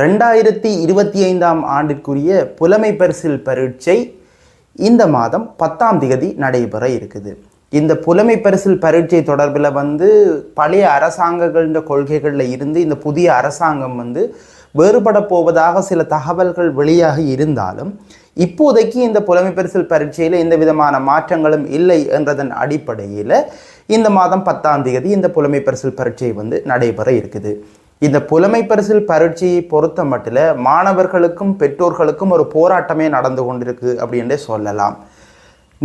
ரெண்டாயிரத்தி இருபத்தி ஐந்தாம் ஆண்டிற்குரிய புலமை பரிசில் பரீட்சை இந்த மாதம் பத்தாம் திகதி நடைபெற இருக்குது. இந்த புலமை பரிசில் பரீட்சை தொடர்பில் வந்து பழைய அரசாங்கங்களின் கொள்கைகளில் இருந்து இந்த புதிய அரசாங்கம் வந்து வேறுபட போவதாக சில தகவல்கள் வெளியாகி இருந்தாலும் இப்போதைக்கு இந்த புலமை பரிசில் பரீட்சையில் எந்த விதமான மாற்றங்களும் இல்லை என்றதன் அடிப்படையில் இந்த மாதம் பத்தாம் தேதி இந்த புலமை பரிசில் பரீட்சை வந்து நடைபெற இருக்குது. இந்த புலமை பரிசில் பரீட்சையை பொறுத்த மட்டில் மாணவர்களுக்கும் பெற்றோர்களுக்கும் ஒரு போராட்டமே நடந்து கொண்டிருக்கு அப்படின்றே சொல்லலாம்.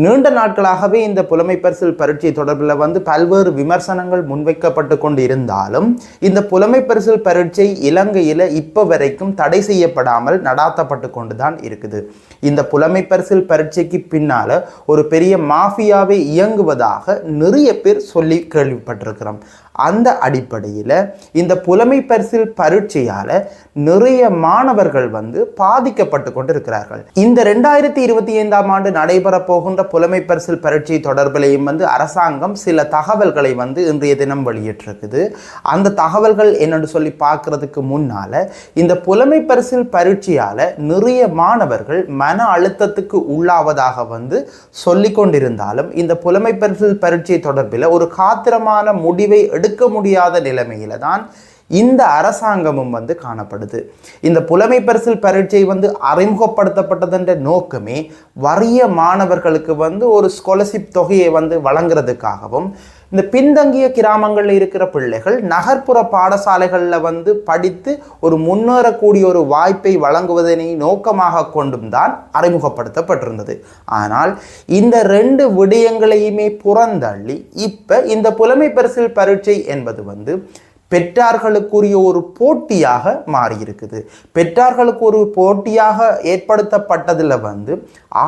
நீண்ட நாட்களாகவே இந்த புலமை பரிசில் பரீட்சை தொடர்பில் வந்து பல்வேறு விமர்சனங்கள் முன்வைக்கப்பட்டு கொண்டு இருந்தாலும் இந்த புலமை பரிசில் பரீட்சை இலங்கையில் இப்போ வரைக்கும் தடை செய்யப்படாமல் நடாத்தப்பட்டு கொண்டு தான் இருக்குது. இந்த புலமை பரிசில் பரீட்சைக்கு பின்னால் ஒரு பெரிய மாஃபியாவை இயங்குவதாக நிறைய பேர் சொல்லி கேள்விப்பட்டிருக்கிறோம். அந்த அடிப்படையில் இந்த புலமை பரிசில் பரீட்சையால் நிறைய மாணவர்கள் வந்து பாதிக்கப்பட்டு கொண்டு இருக்கிறார்கள் இந்த ரெண்டாயிரத்தி இருபத்தி ஐந்தாம் ஆண்டு நடைபெற போகின்ற புலமை பரிசில் பரீட்சை தொடர்பிலையும் வந்து அரசாங்கம் சில தகவல்களை வந்து இன்றைய தினம் வெளியிட்டிருக்குது. அந்த தகவல்கள் என்னென்னு சொல்லி பார்க்கறதுக்கு முன்னால் இந்த புலமை பரிசில் பரீட்சையால் நிறைய மாணவர்கள் மன அழுத்தத்துக்கு உள்ளாவதாக வந்து சொல்லி கொண்டிருந்தாலும் இந்த புலமை பரிசில் பரீட்சை தொடர்பில் ஒரு காத்திரமான முடிவை எடுக்க முடியாத நிலைமையில தான் இந்த அரசாங்கமும் வந்து காணப்படுது. இந்த புலமை பரிசில் பரீட்சை வந்து அறிமுகப்படுத்தப்பட்டதுன்ற நோக்கமே வறிய மாணவர்களுக்கு வந்து ஒரு ஸ்காலர்ஷிப் தொகையை வந்து வழங்குறதுக்காகவும் இந்த பின்தங்கிய கிராமங்களில் இருக்கிற பிள்ளைகள் நகர்ப்புற பாடசாலைகளில் வந்து படித்து ஒரு முன்னேறக்கூடிய ஒரு வாய்ப்பை வழங்குவதனை நோக்கமாக கொண்டும் தான் அறிமுகப்படுத்தப்பட்டிருந்தது. ஆனால் இந்த ரெண்டு விடயங்களையுமே புறந்தள்ளி இப்போ இந்த புலமை பரிசில் பரீட்சை என்பது வந்து பெற்றார்களுக்குரிய ஒரு போட்டியாக மாறியிருக்குது. பெற்றார்களுக்கு ஒரு போட்டியாக ஏற்படுத்தப்பட்டதில் வந்து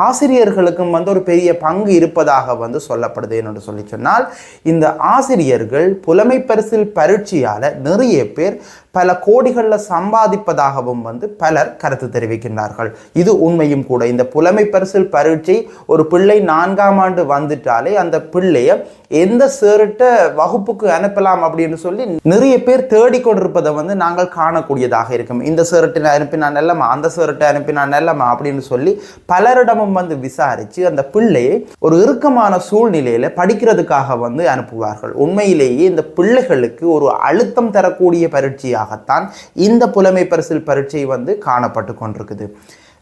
ஆசிரியர்களுக்கும் வந்து ஒரு பெரிய பங்கு இருப்பதாக வந்து சொல்லப்படுது என்று சொல்லி சொன்னால் இந்த ஆசிரியர்கள் புலமை பரிசில் பரீட்சையால் நிறைய பேர் பல கோடிகளில் சம்பாதிப்பதாகவும் வந்து பலர் கருத்து தெரிவிக்கின்றார்கள். இது உண்மையும் கூட. இந்த புலமை பரிசில் பரீட்சை ஒரு பிள்ளை நான்காம் ஆண்டு வந்துட்டாலே அந்த பிள்ளையை எந்த சேரிட்ட வகுப்புக்கு அனுப்பலாம் அப்படின்னு சொல்லி நிறைய பேர் தேடிக்கொண்டிருப்பதை வந்து நாங்கள் காணக்கூடியதாக இருக்கும். இந்த சேரட்டை அனுப்பினா நல்லமா அந்த சேரட்டை அனுப்பினா நல்லமா அப்படின்னு சொல்லி பலரிடமும் வந்து விசாரித்து அந்த பிள்ளையை ஒரு இறுக்கமான சூழ்நிலையில் படிக்கிறதுக்காக வந்து அனுப்புவார்கள். உண்மையிலேயே இந்த பிள்ளைகளுக்கு ஒரு அழுத்தம் தரக்கூடிய பரீட்சையாகத்தான் இந்த புலமை பரிசில் பரீட்சை வந்து காணப்பட்டு கொண்டிருக்குது.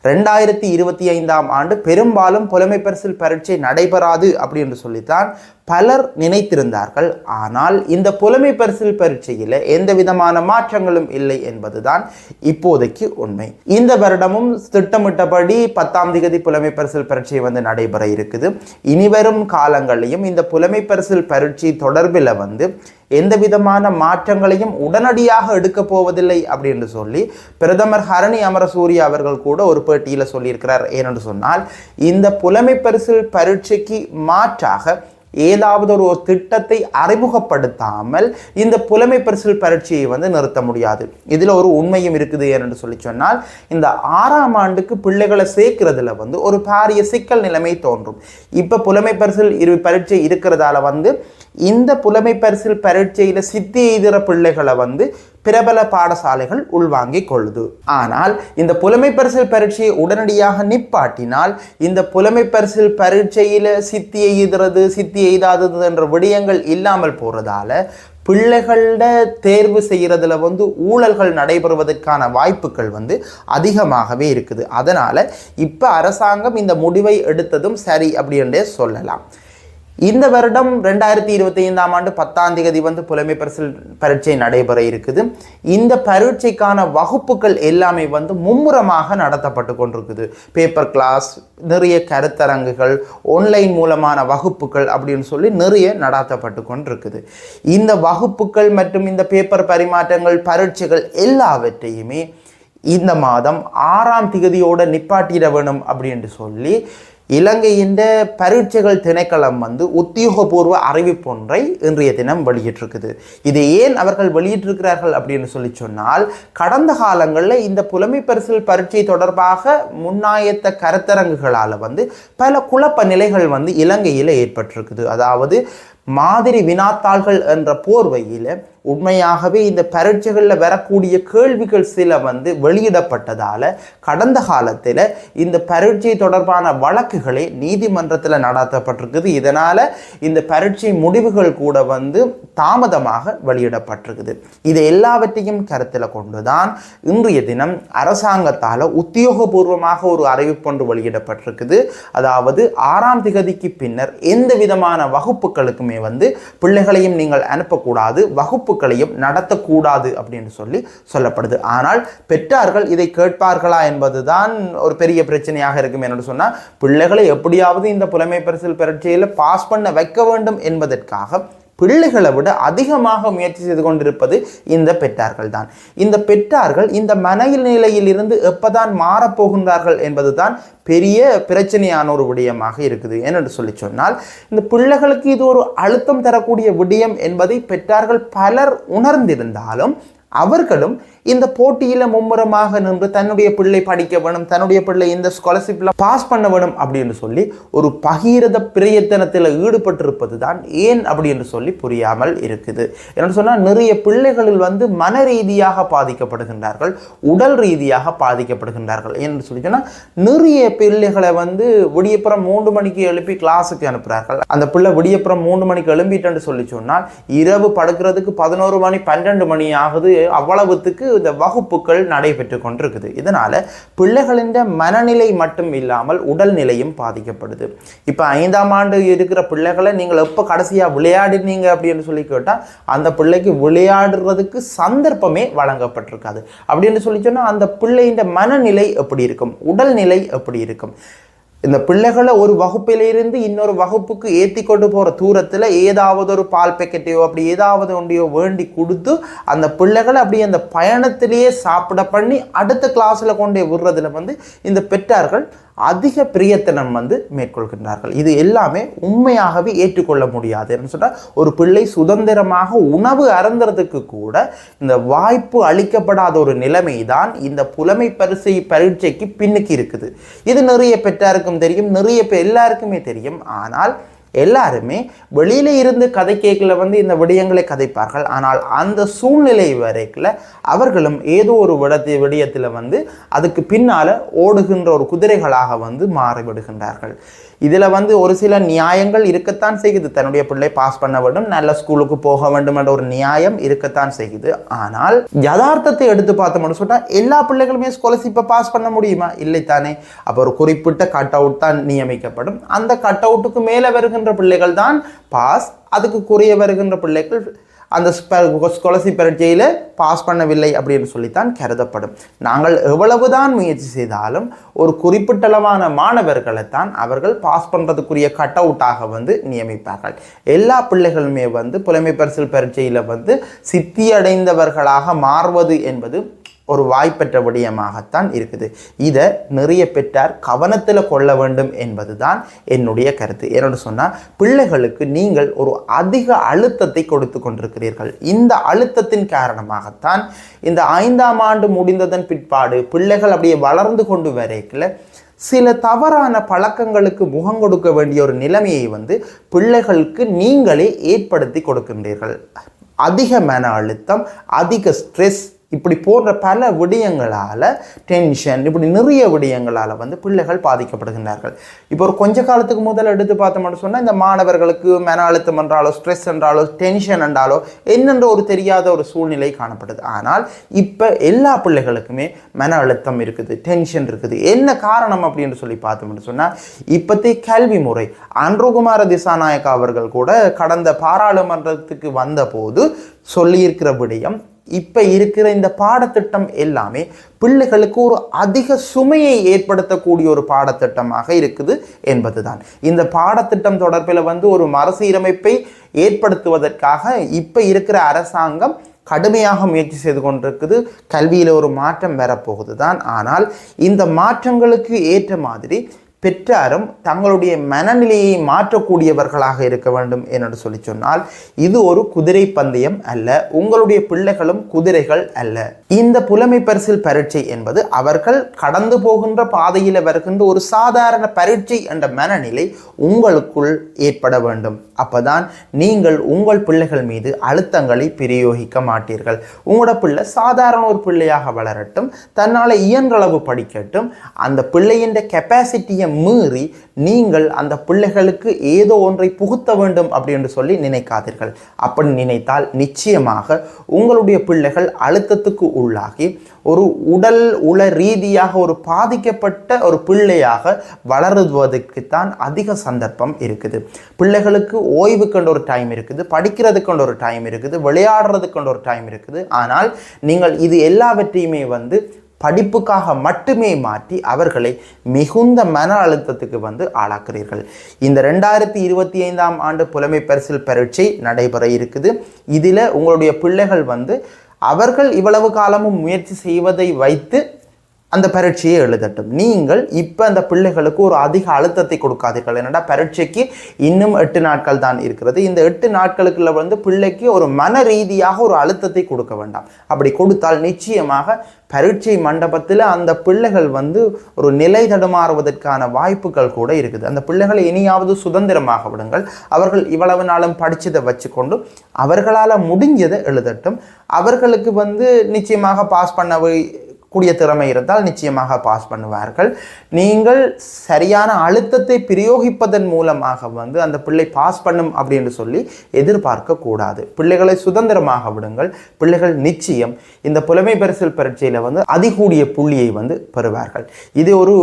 ரெண்டாயிரத்தி இருபத்தி ஐந்தாம் ஆண்டு பெரும்பாலும் புலமை பரிசில் பரீட்சை நடைபெறாது அப்படின்னு சொல்லித்தான் பலர் நினைத்திருந்தார்கள். ஆனால் இந்த புலமை பரிசில் பரீட்சையில் எந்த விதமான மாற்றங்களும் இல்லை என்பதுதான் இப்போதைக்கு உண்மை. இந்த வருடமும் திட்டமிட்டபடி பத்தாம் திகதி புலமை பரிசில் பரீட்சை வந்து நடைபெற இருக்குது. இனிவரும் காலங்களிலும் இந்த புலமை பரிசில் பரீட்சை தொடர்பில் வந்து எந்த விதமான மாற்றங்களையும் உடனடியாக எடுக்க போவதில்லை அப்படின்னு சொல்லி பிரதமர் ஹரணி அமரசூரிய அவர்கள் கூட ஒரு பேட்டியில் சொல்லியிருக்கிறார். ஏனென்று சொன்னால் இந்த புலமை பரிசில் பரீட்சைக்கு மாற்றாக ஏதாவது ஒரு திட்டத்தை அறிமுகப்படுத்தாமல் இந்த புலமை பரிசில் பரீட்சையை வந்து நிறுத்த முடியாது. இதில் ஒரு உண்மையும் இருக்குது என்று சொல்லி சொன்னால் இந்த ஆறாம் ஆண்டுக்கு பிள்ளைகளை சேர்க்கிறதுல வந்து ஒரு பாரிய சிக்கல் நிலைமை தோன்றும். இப்போ புலமை பரிசில் இரு பரீட்சை இருக்கிறதால வந்து இந்த புலமை பரிசில் பரீட்சையில் சித்தி எய்துற பிள்ளைகளை வந்து பிரபல பாடசாலைகள் உள்வாங்கிக் கொள்ளுது. ஆனால் இந்த புலமை பரிசில் பரீட்சையை உடனடியாக நிப்பாட்டினால் இந்த புலமை பரிசில் பரீட்சையில் சித்தி எய்துறது சித்தி எய்தாதது என்ற விடயங்கள் இல்லாமல் போகிறதால பிள்ளைகளோட தேர்வு செய்கிறதுல வந்து ஊழல்கள் நடைபெறுவதற்கான வாய்ப்புகள் வந்து அதிகமாகவே இருக்குது. அதனால் இப்போ அரசாங்கம் இந்த முடிவை எடுத்ததும் சரி அப்படின்றே சொல்லலாம். இந்த வருடம் ரெண்டாயிரத்தி இருபத்தி ஐந்தாம் ஆண்டு பத்தாம் தேதி வந்து புலமை பரிசில் பரீட்சை நடைபெற இருக்குது. இந்த பரீட்சைக்கான வகுப்புகள் எல்லாமே வந்து மும்முரமாக நடத்தப்பட்டு கொண்டிருக்குது. பேப்பர் கிளாஸ் நிறைய கருத்தரங்குகள் ஆன்லைன் மூலமான வகுப்புகள் அப்படின்னு சொல்லி நிறைய நடாத்தப்பட்டு கொண்டிருக்குது. இந்த வகுப்புகள் மற்றும் இந்த பேப்பர் பரிமாற்றங்கள் பரீட்சைகள் எல்லாவற்றையுமே இந்த மாதம் ஆறாம் திகதியோடு நிப்பாட்டிட வேணும் அப்படின்னு சொல்லி இலங்கையின் பரீட்சைகள் திணைக்களம் வந்து உத்தியோகபூர்வ அறிவிப்பொன்றை இன்றைய தினம் வெளியிட்டிருக்குது. இது ஏன் அவர்கள் வெளியிட்டிருக்கிறார்கள் அப்படின்னு சொல்லி சொன்னால் கடந்த காலங்களில் இந்த புலமை பரிசில் பரீட்சை தொடர்பாக முன்னாயத்த கருத்தரங்குகளால் வந்து பல குழப்ப நிலைகள் வந்து இலங்கையில் ஏற்பட்டிருக்குது. அதாவது மாதிரி வினாத்தாள்கள் என்ற போர்வையில் உண்மையாகவே இந்த பரீட்சைகளில் வரக்கூடிய கேள்விகள் சில வந்து வெளியிடப்பட்டதால் கடந்த காலத்தில் இந்த பரீட்சை தொடர்பான வழக்குகளே நீதிமன்றத்தில் நடத்தப்பட்டிருக்குது. இதனால் இந்த பரீட்சை முடிவுகள் கூட வந்து தாமதமாக வெளியிடப்பட்டிருக்குது. இது எல்லாவற்றையும் கருத்தில் கொண்டுதான் இன்றைய தினம் அரசாங்கத்தால் உத்தியோகபூர்வமாக ஒரு அறிவிப்பொன்று வெளியிடப்பட்டிருக்குது. அதாவது ஆறாம் திகதிக்கு பின்னர் எந்த விதமான வகுப்புகளுக்கும் வந்து பிள்ளைகளையும் நீங்கள் அனுப்பக்கூடாது வகுப்புகளையும் நடத்தக்கூடாது அப்படின்னு சொல்லி சொல்லப்படுது. ஆனால் பெற்றார்கள் இதை கேட்பார்களா என்பதுதான் ஒரு பெரிய பிரச்சனையாக இருக்கும் என்று சொன்னால் பிள்ளைகளை எப்படியாவது இந்த புலமை பரிசில் பரீட்சையில் பாஸ் பண்ண வைக்க வேண்டும் என்பதற்காக பிள்ளைகளை விட அதிகமாக முயற்சி செய்து கொண்டிருப்பது இந்த பெற்றார்கள் தான் இந்த பெற்றார்கள் இந்த மனநிலையிலிருந்து எப்போதான் மாறப்போகின்றார்கள் என்பதுதான் பெரிய பிரச்சனையான ஒரு விடயமாக இருக்குது. ஏனென்று சொல்லி சொன்னால் இந்த பிள்ளைகளுக்கு இது ஒரு அழுத்தம் தரக்கூடிய விடயம் என்பதை பெற்றார்கள் பலர் உணர்ந்திருந்தாலும் அவர்களும் இந்த போட்டியில் மும்முரமாக நின்று தன்னுடைய பிள்ளை படிக்க வேணும் தன்னுடைய பிள்ளை இந்த ஸ்காலர்ஷிப்பில் பாஸ் பண்ண வேணும் அப்படின்னு சொல்லி ஒரு பகீரத பிரயத்தனத்தில் ஈடுபட்டிருப்பது தான் ஏன் அப்படின்னு சொல்லி புரியாமல் இருக்குது. என்ன சொன்னால் நிறைய பிள்ளைகளில் வந்து மன ரீதியாக பாதிக்கப்படுகின்றார்கள் உடல் ரீதியாக பாதிக்கப்படுகின்றார்கள் என்று சொல்லி சொன்னால் நிறைய பிள்ளைகளை வந்து விடியப்புறம் மூன்று மணிக்கு எழுப்பி கிளாஸுக்கு அனுப்புகிறார்கள் அந்த பிள்ளை விடியப்புறம் மூன்று மணிக்கு எழும்பிட்டேன்னு சொல்லி சொன்னால் இரவு படுக்கிறதுக்கு பதினோரு மணி பன்னெண்டு மணி ஆகுது அவ்வளவுத்துக்கு இந்த வகுப்புகள் நடைபெற்று கொண்டிருக்குது. இதனால் பிள்ளைகளின் மனநிலை மட்டும் இல்லாமல் உடல்நிலையும் பாதிக்கப்படுது. இப்போ ஐந்தாம் ஆண்டு இருக்கிற பிள்ளைகளை நீங்கள் எப்போ கடைசியாக விளையாடினீங்க அப்படின்னு சொல்லி கேட்டால் அந்த பிள்ளைக்கு விளையாடுறதுக்கு சந்தர்ப்பமே வழங்கப்பட்டிருக்காது. அப்படின்னு சொல்லி சொன்னால் அந்த பிள்ளையின் மனநிலை எப்படி இருக்கும்? உடல்நிலை எப்படி இருக்கும்? இந்த பிள்ளைகளை ஒரு வகுப்பிலிருந்து இன்னொரு வகுப்புக்கு ஏற்றி கொண்டு போகிற தூரத்தில் ஏதாவது ஒரு பால் பேக்கெட்டையோ அப்படி ஏதாவது ஒன்றையோ வேண்டி கொடுத்து அந்த பிள்ளைகளை அப்படியே அந்த பயணத்திலேயே சாப்பிட பண்ணி அடுத்த கிளாஸில் கொண்டே விடுறதுல வந்து இந்த பெற்றார்கள் அதிக பிரியத்தனம் வந்து மேற்கொள்கின்றார்கள். இது எல்லாமே உண்மையாகவே ஏற்றுக்கொள்ள முடியாது சொன்னால் ஒரு பிள்ளை சுதந்திரமாக உணவு அறந்துறதுக்கு கூட இந்த வாய்ப்பு அளிக்கப்படாத ஒரு நிலைமை தான் இந்த புலமை பரிசை பரீட்சைக்கு பின்னுக்கு இருக்குது. இது நிறைய பெற்றாருக்கும் தெரியும் நிறைய பேர் எல்லாருக்குமே தெரியும். ஆனால் எல்லாருமே வெளியில இருந்து கதை கேட்கல வந்து இந்த விடயங்களை கதைப்பார்கள். ஆனால் அந்த சூழ்நிலை வரைக்கில் அவர்களும் ஏதோ ஒரு விடத்தை விடயத்தில் வந்து அதுக்கு பின்னால் ஓடுகின்ற ஒரு குதிரைகளாக வந்து மாறிவிடுகின்றார்கள். இதில் வந்து ஒரு சில நியாயங்கள் இருக்கத்தான் செய்யுது. தன்னுடைய பிள்ளை பாஸ் பண்ண வேண்டும் நல்ல ஸ்கூலுக்கு போக வேண்டும் என்ற ஒரு நியாயம் இருக்கத்தான் செய்யுது. ஆனால் யதார்த்தத்தை எடுத்து பார்த்தோம்னு சொன்னால் எல்லா பிள்ளைகளுமே ஸ்காலர்ஷிப்பை பாஸ் பண்ண முடியுமா? இல்லை தானே அப்போ ஒரு குறிப்பிட்ட கட் அவுட் தான் நியமிக்கப்படும். அந்த கட் அவுட்டுக்கு மேலே வருகின்ற பிள்ளைகள் தான் பாஸ் அதுக்கு குறைய வருகின்ற பிள்ளைகள் அந்த ஸ்காலர்ஷிப் பரீட்சையில் பாஸ் பண்ணவில்லை அப்படின்னு சொல்லித்தான் கருதப்படும். நாங்கள் எவ்வளவுதான் முயற்சி செய்தாலும் ஒரு குறிப்பிட்டளவான மாணவர்களைத்தான் அவர்கள் பாஸ் பண்ணுறதுக்குரிய கட் அவுட்டாக வந்து நியமிப்பார்கள். எல்லா பிள்ளைகளுமே வந்து புலமை பரிசில் பரீட்சையில் வந்து சித்தியடைந்தவர்களாக மாறுவது என்பது ஒரு வாய்ப்பற்ற விடயமாகத்தான் இருக்குது. இதை நிறைய பெற்றார் கவனத்தில் கொள்ள வேண்டும் என்பதுதான் என்னுடைய கருத்து. என்னோட சொன்னால் பிள்ளைகளுக்கு நீங்கள் ஒரு அதிக அழுத்தத்தை கொடுத்து கொண்டிருக்கிறீர்கள். இந்த அழுத்தத்தின் காரணமாகத்தான் இந்த ஐந்தாம் ஆண்டு முடிந்ததன் பிற்பாடு பிள்ளைகள் அப்படியே வளர்ந்து கொண்டு வரைக்கில் சில தவறான பழக்கங்களுக்கு முகம் கொடுக்க வேண்டிய ஒரு நிலைமையை வந்து பிள்ளைகளுக்கு நீங்களே ஏற்படுத்தி கொடுக்கின்றீர்கள். அதிக மன அழுத்தம் அதிக ஸ்ட்ரெஸ் இப்படி போன்ற பல விடயங்களால் டென்ஷன் இப்படி நிறைய விடயங்களால் வந்து பிள்ளைகள் பாதிக்கப்படுகின்றார்கள். இப்போ ஒரு கொஞ்ச காலத்துக்கு முதல் எடுத்து பார்த்தோம்னு சொன்னால் இந்த மாணவர்களுக்கு மன அழுத்தம் என்றாலோ ஸ்ட்ரெஸ் என்றாலோ டென்ஷன் என்றாலோ என்னென்ற ஒரு தெரியாத ஒரு சூழ்நிலை காணப்படுது ஆனால் இப்போ எல்லா பிள்ளைகளுக்குமே மன அழுத்தம் இருக்குது டென்ஷன் இருக்குது. என்ன காரணம் அப்படின்னு சொல்லி பார்த்தோம்னு சொன்னால் இப்போத்தைய கல்வி முறை அன்றுகுமார திசாநாயக்கா அவர்கள் கூட கடந்த பாராளுமன்றத்துக்கு வந்தபோது சொல்லியிருக்கிற விடயம் இப்போ இருக்கிற இந்த பாடத்திட்டம் எல்லாமே பிள்ளைகளுக்கு ஒரு அதிக சுமையை ஏற்படுத்தக்கூடிய ஒரு பாடத்திட்டமாக இருக்குது என்பதுதான். இந்த பாடத்திட்டம் தொடர்பில் வந்து ஒரு மறுசீரமைப்பை ஏற்படுத்துவதற்காக இப்போ இருக்கிற அரசாங்கம் கடுமையாக முயற்சி செய்து கொண்டிருக்குது. கல்வியில் ஒரு மாற்றம் வரப்போகுது தான் ஆனால் இந்த மாற்றங்களுக்கு ஏற்ற மாதிரி பெற்றாரும் தங்களுடைய மனநிலையை மாற்றக்கூடியவர்களாக இருக்க வேண்டும் என்று சொல்லி சொன்னால் இது ஒரு குதிரை பந்தயம் அல்ல உங்களுடைய பிள்ளைகளும் குதிரைகள் அல்ல. இந்த புலமை பரிசில் பரீட்சை என்பது அவர்கள் கடந்து போகின்ற பாதையில் வருகின்ற ஒரு சாதாரண பரீட்சை என்ற மனநிலை உங்களுக்குள் ஏற்பட வேண்டும். அப்பதான் நீங்கள் உங்கள் பிள்ளைகள் மீது அழுத்தங்களை பிரயோகிக்க மாட்டீர்கள். உங்களோட பிள்ளை சாதாரண ஒரு பிள்ளையாக வளரட்டும் தன்னால் இயன்றளவு படிக்கட்டும் அந்த பிள்ளையின் கெப்பாசிட்டியை மீறி நீங்கள் அந்த பிள்ளைகளுக்கு ஏதோ ஒன்றை புகுத்த வேண்டும் அப்படின்னு சொல்லி நினைக்காதீர்கள். அப்படி நினைத்தால் நிச்சயமாக உங்களுடைய பிள்ளைகள் அழுத்தத்துக்கு உள்ளாகி ஒரு உடல் உள ரீதியாக ஒரு பாதிக்கப்பட்ட ஒரு பிள்ளையாக வளருவதற்குத்தான் அதிக சந்தர்ப்பம் இருக்குது. பிள்ளைகளுக்கு ஓய்வுக்கொண்ட ஒரு டைம் இருக்குது படிக்கிறதுக்கொண்ட ஒரு டைம் இருக்குது விளையாடுறதுக்கொண்ட ஒரு டைம் இருக்குது. ஆனால் நீங்கள் இது எல்லாவற்றையுமே வந்து படிப்புக்காக மட்டுமே மாற்றி அவர்களை மிகுந்த மன அழுத்தத்துக்கு வந்து ஆளாக்குறீர்கள். இந்த ரெண்டாயிரத்தி இருபத்தி ஐந்தாம் ஆண்டு புலமை பரிசில் பரீட்சை நடைபெற இருக்குது. இதில் உங்களுடைய பிள்ளைகள் வந்து அவர்கள் இவ்வளவு காலமும் முயற்சி செய்வதை வைத்து அந்த பரீட்சையை எழுதட்டும். நீங்கள் இப்போ அந்த பிள்ளைகளுக்கு ஒரு அதிக அழுத்தத்தை கொடுக்காதீர்கள். என்னடா பரீட்சைக்கு இன்னும் எட்டு நாட்கள் தான் இருக்கிறது. இந்த எட்டு நாட்களுக்குள்ள வந்து பிள்ளைக்கு ஒரு மன ரீதியாக ஒரு அழுத்தத்தை கொடுக்க வேண்டாம். அப்படி கொடுத்தால் நிச்சயமாக பரீட்சை மண்டபத்தில் அந்த பிள்ளைகள் வந்து ஒரு நிலை தடுமாறுவதற்கான வாய்ப்புகள் கூட இருக்குது. அந்த பிள்ளைகளை இனியாவது சுதந்திரமாக விடுங்கள். அவர்கள் இவ்வளவு நாளும் படித்ததை வச்சுக்கொண்டு அவர்களால் முடிஞ்சதை எழுதட்டும். அவர்களுக்கு வந்து நிச்சயமாக பாஸ் பண்ண கூடிய திறமை இருந்தால் நிச்சயமாக பாஸ் பண்ணுவார்கள். நீங்கள் சரியான அழுத்தத்தை பிரயோகிப்பதன் மூலமாக வந்து அந்த பிள்ளை பாஸ் பண்ணும் அப்படின்னு சொல்லி எதிர்பார்க்க கூடாது. பிள்ளைகளை சுதந்திரமாக விடுங்கள். பிள்ளைகள் நிச்சயம் இந்த புலமை பரிசில் பரீட்சையில் வந்து அதிகூடிய புள்ளியை வந்து பெறுவார்கள். இது ஒரு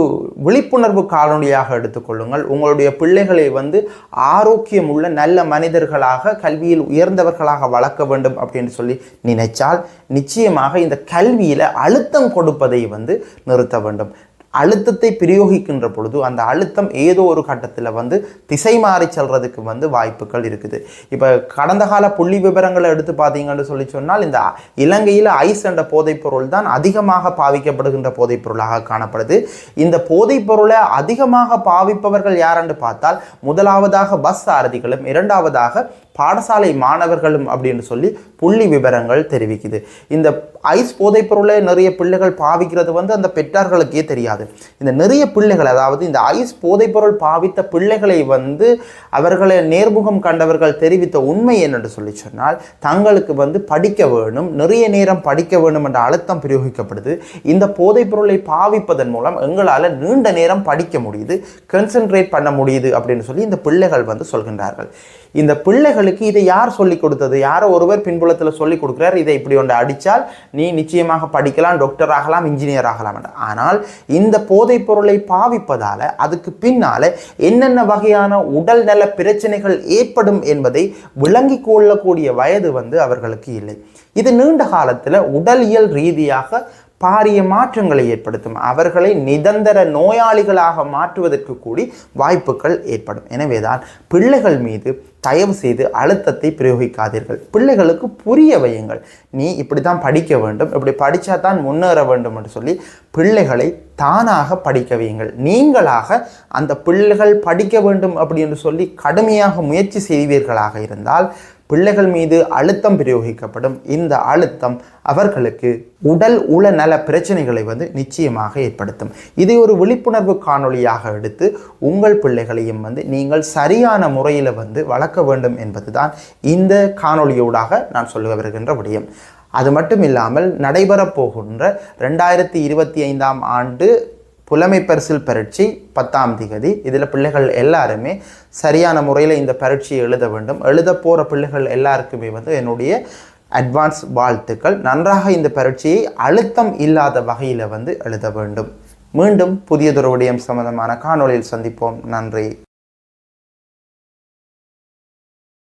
விழிப்புணர்வு காலொலியாக எடுத்துக்கொள்ளுங்கள் உங்களுடைய பிள்ளைகளை வந்து ஆரோக்கியம் உள்ள நல்ல மனிதர்களாக கல்வியில் உயர்ந்தவர்களாக வளர்க்க வேண்டும் அப்படின்னு சொல்லி நினைச்சால் நிச்சயமாக இந்த கல்வியில் அழுத்தம் கொடுப்பதை வந்து நிறுத்த வேண்டும். அழுத்தத்தை பிரயோகிக்கின்ற பொழுது அந்த அழுத்தம் ஏதோ ஒரு கட்டத்தில் வந்து திசை மாறி செல்றதுக்கு வந்து வாய்ப்புகள் இருக்குது. இப்போ கடந்த கால புள்ளி விவரங்களை எடுத்து பார்த்தீங்கன்னு சொல்லி சொன்னால் இந்த இலங்கையில் ஐஸ் என்ற போதைப்பொருள் தான் அதிகமாக பாவிக்கப்படுகின்ற போதைப்பொருளாக காணப்படுது. இந்த போதைப்பொருளை அதிகமாக பாவிப்பவர்கள் யாரென்று பார்த்தால் முதலாவதாக பஸ் சாரதிகளும் இரண்டாவதாக பாடசாலை மாணவர்களும் அப்படின்னு சொல்லி புள்ளி விவரங்கள் தெரிவிக்குது. இந்த ஐஸ் போதைப் பொருளை நிறைய பிள்ளைகள் பாவிக்கிறது வந்து அந்த பெற்றார்களுக்கே தெரியாது. இந்த நிறைய பிள்ளைகள் அதாவது இந்த ஐஸ் போதைப் பொருள் பாவித்த பிள்ளைகளை வந்து அவர்களை நேர்முகம் கண்டவர்கள் தெரிவித்த உண்மை என்னென்று சொல்லி சொன்னால் தங்களுக்கு வந்து படிக்க வேணும் நிறைய நேரம் படிக்க வேணும் என்ற அழுத்தம் பிரயோகிக்கப்படுது. இந்த போதைப் பொருளை பாவிப்பதன் மூலம் எங்களால் நீண்ட நேரம் படிக்க முடியுது கன்சென்ட்ரேட் பண்ண முடியுது அப்படின்னு சொல்லி இந்த பிள்ளைகள் வந்து சொல்கின்றார்கள். இந்த பிள்ளைகள் பிள்ளைகளுக்கு இதை யார் சொல்லி கொடுத்தது? யாரோ ஒருவர் பின்புலத்தில் சொல்லி கொடுக்குறார் இதை இப்படி ஒன்று அடித்தால் நீ நிச்சயமாக படிக்கலாம் டாக்டர் ஆகலாம் இன்ஜினியர் ஆகலாம் ஆனால் இந்த போதைப் பொருளை பாவிப்பதால் அதுக்கு பின்னால் என்னென்ன வகையான உடல் நல பிரச்சனைகள் ஏற்படும் என்பதை விளங்கி கொள்ளக்கூடிய வயது வந்து அவர்களுக்கு இல்லை. இது நீண்ட காலத்தில் உடலியல் ரீதியாக பாரிய மாற்றங்களை ஏற்படுத்தும். அவர்களை நிரந்தர நோயாளிகளாக மாற்றுவதற்கு கூடி வாய்ப்புகள் ஏற்படும். எனவேதான் பிள்ளைகள் மீது தயவு செய்து அழுத்தத்தை பிரயோகிக்காதீர்கள். பிள்ளைகளுக்கு புரிய வையுங்கள். நீ இப்படி தான் படிக்க வேண்டும். இப்படி படித்தா தான் முன்னேற வேண்டும் என்று சொல்லி பிள்ளைகளை தானாக படிக்க வையுங்கள். நீங்களாக அந்த பிள்ளைகள் படிக்க வேண்டும் அப்படின்னு சொல்லி கடுமையாக முயற்சி செய்வீர்களாக இருந்தால் பிள்ளைகள் மீது அழுத்தம் பிரயோகிக்கப்படும். இந்த அழுத்தம் அவர்களுக்கு உடல் உளநல பிரச்சனைகளை வந்து நிச்சயமாக ஏற்படுத்தும். இதை ஒரு விழிப்புணர்வு காணொளியாக எடுத்து உங்கள் பிள்ளைகளையும் வந்து நீங்கள் சரியான முறையில் வந்து வளர்க்க வேண்டும் என்பதுதான் இந்த காணொளியூடாக நான் சொல்ல வருகின்ற விடயம். அது மட்டும் இல்லாமல் நடைபெறப்போகின்ற ரெண்டாயிரத்தி இருபத்தி ஐந்தாம் ஆண்டு புலமை பரிசில் பரீட்சை பத்தாம் திகதி. இதில் பிள்ளைகள் எல்லாருமே சரியான முறையில் இந்த பரீட்சையை எழுத வேண்டும். எழுத போகிற பிள்ளைகள் எல்லாருக்குமே வந்து என்னுடைய அட்வான்ஸ் வாழ்த்துக்கள். நன்றாக இந்த பரீட்சையை அழுத்தம் இல்லாத வகையில் வந்து எழுத வேண்டும். மீண்டும் புதியதொரு விடயம் சம்பந்தமான காணொளியில் சந்திப்போம். நன்றி.